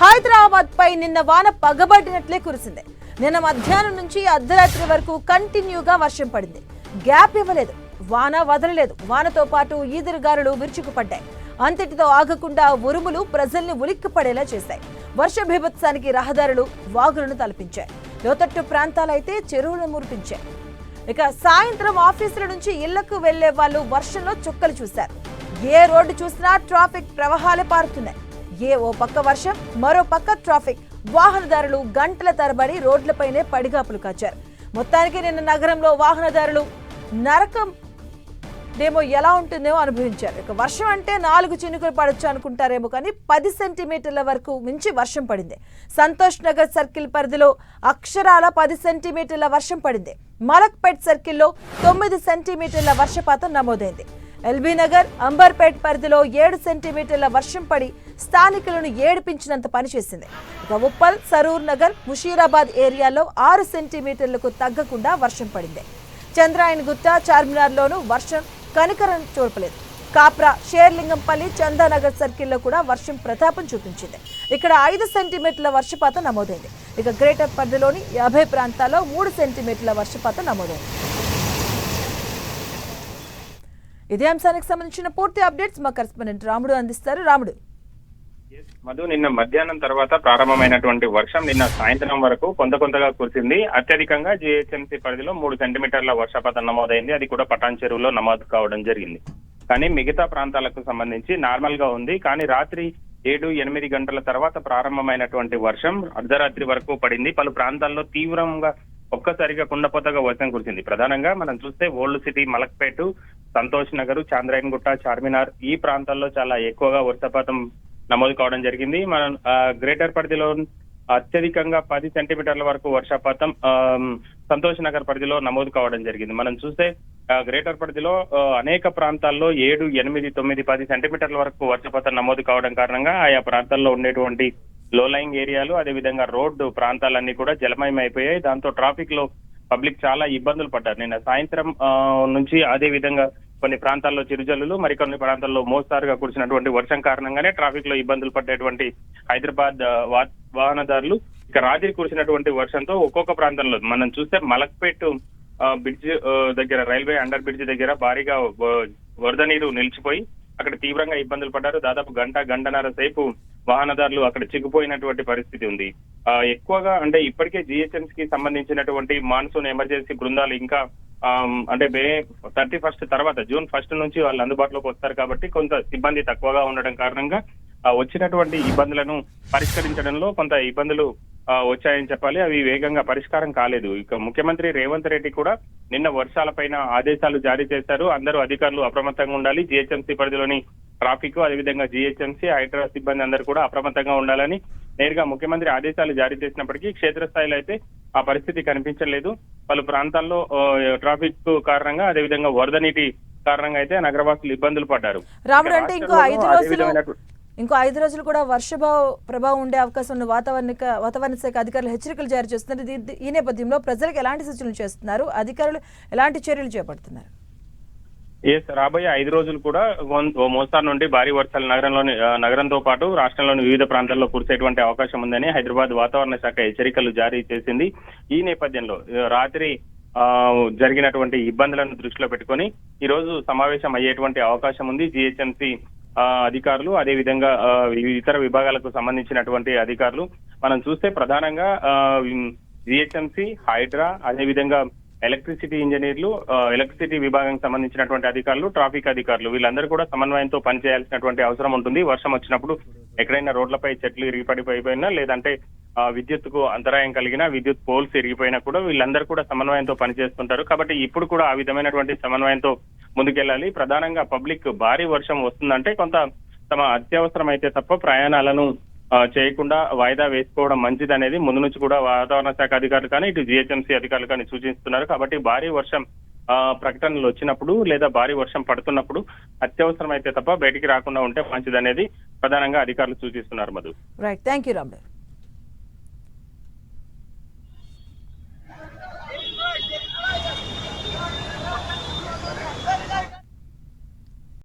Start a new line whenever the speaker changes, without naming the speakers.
హైదరాబాద్ పై నిన్న వాన పగబడినట్లే కురిసింది. నిన్న మధ్యాహ్నం నుంచి అర్ధరాత్రి వరకు కంటిన్యూగా వర్షం పడింది. గ్యాప్ ఇవ్వలేదు. వాన వదలలేదు. వానతో పాటు ఈదురుగాలులు విరుచుకుపడ్డాయి. అంతటితో ఆగకుండా ఉరుములు ప్రజల్ని ఉలిక్కిపడేలా చేశాయి. వర్ష భీభత్సానికి రహదారులు వాగులను తలపించాయి. లోతట్టు ప్రాంతాలైతే చెరువులను మురిపించాయి. ఇక సాయంత్రం ఆఫీసుల నుంచి ఇళ్ళకు వెళ్ళే వాళ్ళు వర్షంలో చుక్కలు చూశారు. ఏ రోడ్డు చూసినా ట్రాఫిక్ ప్రవాహాలే పారుతున్నాయి. ఏ ఓ పక్క వర్షం మరో పక్క ట్రాఫిక్. వాహనదారులు గంటల తరబడి రోడ్లపైనే పడిగాపులు కాచారు. మొత్తానికి నిన్న నగరంలో వాహనదారులు నరకం డేమో ఎలా ఉంటుందేమో అనుభవించారు. ఇక వర్షం అంటే నాలుగు చినుకులు పడచ్చు అనుకుంటారేమో కానీ పది సెంటీమీటర్ల వరకు మించి వర్షం పడింది. సంతోష్ నగర్ సర్కిల్ పరిధిలో అక్షరాల పది సెంటీమీటర్ల వర్షం పడింది. మలక్పేట్ సర్కిల్లో తొమ్మిది సెంటీమీటర్ల వర్షపాతం నమోదైంది. ఎల్బీ నగర్ అంబర్పేట్ పరిధిలో ఏడు సెంటీమీటర్ల వర్షం పడి స్థానికులను ఏడిపించినంత పనిచేసింది. ఇక ఉప్పల్ సరూర్ నగర్ ముషీరాబాద్ ఏరియాలో ఆరు సెంటీమీటర్లకు తగ్గకుండా వర్షం పడింది. చంద్రాయన్ గుట్ట చార్మినార్లోనూ వర్షం కనికరం చూపలేదు. కాప్రా షేర్లింగంపల్లి చందానగర్ సర్కిల్లో కూడా వర్షం ప్రతాపం చూపించింది. ఇక్కడ ఐదు సెంటీమీటర్ల వర్షపాతం నమోదైంది. ఇక గ్రేటర్ పరిధిలోని యాభై ప్రాంతాల్లో మూడు సెంటీమీటర్ల వర్షపాతం నమోదైంది. ఇదే అంశానికి సంబంధించిన పూర్తి అప్డేట్స్ మా కరెస్పాండెంట్ రాముడు అందిస్తారు. రాముడు.
మధు నిన్న మధ్యాహ్నం తర్వాత ప్రారంభమైనటువంటి వర్షం నిన్న సాయంత్రం వరకు కొంత కొంతగా కురిసింది. అత్యధికంగా జిహెచ్ఎంసీ పరిధిలో మూడు సెంటీమీటర్ల వర్షపాతం నమోదైంది. అది కూడా పటాన్ చెరువులో నమోదు కావడం జరిగింది. కానీ మిగతా ప్రాంతాలకు సంబంధించి నార్మల్గా ఉంది. కానీ రాత్రి ఏడు ఎనిమిది గంటల తర్వాత ప్రారంభమైనటువంటి వర్షం అర్ధరాత్రి వరకు పడింది. పలు ప్రాంతాల్లో తీవ్రంగా ఒక్కసారిగా కుండపోతగా వర్షం కురిసింది. ప్రధానంగా మనం చూస్తే ఓల్డ్ సిటీ మలక్పేట సంతోష్ నగర్ చాంద్రాయన్ గుట్ట చార్మినార్ ఈ ప్రాంతాల్లో చాలా ఎక్కువగా వర్షపాతం నమోదు కావడం జరిగింది. మనం ఆ, గ్రేటర్ పరిధిలో అత్యధికంగా పది సెంటీమీటర్ల వరకు వర్షపాతం ఆ, సంతోష్ నగర్ పరిధిలో నమోదు కావడం జరిగింది. మనం చూస్తే గ్రేటర్ పరిధిలో అనేక ప్రాంతాల్లో ఏడు ఎనిమిది తొమ్మిది పది సెంటీమీటర్ల వరకు వర్షపాతం నమోదు కావడం కారణంగా ఆయా ప్రాంతాల్లో ఉండేటువంటి లో లైంగ్ ఏరియాలు అదేవిధంగా రోడ్డు ప్రాంతాలన్నీ కూడా జలమయం అయిపోయాయి దాంతో ట్రాఫిక్లో పబ్లిక్ చాలా ఇబ్బందులు పడ్డారు. నిన్న సాయంత్రం ఆ, నుంచి అదే విధంగా కొన్ని ప్రాంతాల్లో చిరుజల్లులు మరికొన్ని ప్రాంతాల్లో మోస్తారుగా కురిసినటువంటి వర్షం కారణంగానే ట్రాఫిక్లో ఇబ్బందులు పడ్డేటువంటి హైదరాబాద్ వా- వాహనదారులు ఇక రాత్రి కురిసినటువంటి వర్షంతో ఒక్కొక్క ప్రాంతంలో మనం చూస్తే మలక్పేట్ బ్రిడ్జ్ దగ్గర రైల్వే అండర్ బ్రిడ్జ్ దగ్గర భారీగా వరద నీరు నిలిచిపోయి అక్కడ తీవ్రంగా ఇబ్బందులు పడ్డారు. దాదాపు గంట గంటన్నర సేపు వాహనదారులు అక్కడ చిక్కుపోయినటువంటి పరిస్థితి ఉంది. ఆ, ఎక్కువగా అంటే ఇప్పటికే జిహెచ్ఎంసీ కి సంబంధించినటువంటి మాన్సూన్ ఎమర్జెన్సీ బృందాలు ఇంకా అంటే మే థర్టీ ఫస్ట్ తర్వాత జూన్ ఫస్ట్ నుంచి వాళ్ళు అందుబాటులోకి వస్తారు కాబట్టి కొంత సిబ్బంది తక్కువగా ఉండడం కారణంగా వచ్చినటువంటి ఇబ్బందులను పరిష్కరించడంలో కొంత ఇబ్బందులు వచ్చాయని చెప్పాలి. అవి వేగంగా పరిష్కారం కాలేదు. ఇక ముఖ్యమంత్రి రేవంత్ రెడ్డి కూడా నిన్న వర్షాలపైన ఆదేశాలు జారీ చేశారు. అందరూ అధికారులు అప్రమత్తంగా ఉండాలి. జిహెచ్ఎంసీ పరిధిలోని ట్రాఫిక్ అదేవిధంగా జిహెచ్ఎంసీ హైడ్రా సిబ్బంది అందరూ కూడా అప్రమత్తంగా ఉండాలని నేరుగా ముఖ్యమంత్రి ఆదేశాలు జారీ చేసినప్పటికీ క్షేత్రస్థాయిలో అయితే ఆ పరిస్థితి కనిపించలేదు. పలు ప్రాంతాల్లో ట్రాఫిక్ కారణంగా అదేవిధంగా వరద నీటి కారణంగా అయితే నగరవాసులు ఇబ్బందులు పడ్డారు.
రాముడు
ఇక
అంటే ఇంకో ఐదు రోజులు ఇంకో ఐదు రోజులు కూడా వర్షభావ ప్రభావం ఉండే అవకాశం ఉన్న వాతావరణ వాతావరణ శాఖ అధికారులు హెచ్చరికలు జారీ చేస్తున్నారు. ఈ నేపథ్యంలో ప్రజలకు ఎలాంటి సూచనలు చేస్తున్నారు? అధికారులు ఎలాంటి చర్యలు చేపడుతున్నారు?
ఎస్ రాబోయే ఐదు రోజులు కూడా మోస్తారు నుండి భారీ వర్షాలు నగరంలోని నగరంతో పాటు రాష్ట్రంలోని వివిధ ప్రాంతాల్లో కురిసేటువంటి అవకాశం ఉందని హైదరాబాద్ వాతావరణ శాఖ హెచ్చరికలు జారీ చేసింది. ఈ నేపథ్యంలో రాత్రి ఆ, జరిగినటువంటి ఇబ్బందులను దృష్టిలో పెట్టుకొని ఈ రోజు సమావేశం అయ్యేటువంటి అవకాశం ఉంది. జిహెచ్ఎంసీ అధికారులు అదే విధంగా ఇతర విభాగాలకు సంబంధించినటువంటి అధికారులు. మనం చూస్తే ప్రధానంగా జిహెచ్ఎంసీ హైడ్రా అదే విధంగా ఎలక్ట్రిసిటీ ఇంజనీర్లు ఎలక్ట్రిసిటీ విభాగానికి సంబంధించినటువంటి అధికారులు ట్రాఫిక్ అధికారులు వీళ్ళందరూ కూడా సమన్వయంతో పనిచేయాల్సినటువంటి అవసరం ఉంటుంది. వర్షం వచ్చినప్పుడు ఎక్కడైనా రోడ్లపై చెట్లు ఇరిగిపడిపోయిపోయినా లేదంటే ఆ, అంతరాయం కలిగిన విద్యుత్ పోల్స్ ఇరిగిపోయినా కూడా వీళ్ళందరూ కూడా సమన్వయంతో పనిచేస్తుంటారు. కాబట్టి ఇప్పుడు కూడా ఆ విధమైనటువంటి సమన్వయంతో ముందుకెళ్ళాలి. ప్రధానంగా పబ్లిక్ భారీ వర్షం వస్తుందంటే కొంత తమ అత్యవసరం అయితే తప్ప ప్రయాణాలను చేయకుండా వాయిదా వేసుకోవడం మంచిది అనేది ముందు నుంచి కూడా వాతావరణ శాఖ అధికారులు కానీ ఇటు జిహెచ్ఎంసీ అధికారులు కానీ సూచిస్తున్నారు. కాబట్టి భారీ వర్షం ప్రకటనలు వచ్చినప్పుడు లేదా భారీ వర్షం పడుతున్నప్పుడు అత్యవసరం అయితే తప్ప బయటికి రాకుండా ఉంటే మంచిదనేది ప్రధానంగా అధికారులు సూచిస్తున్నారు మధు.
Right thank you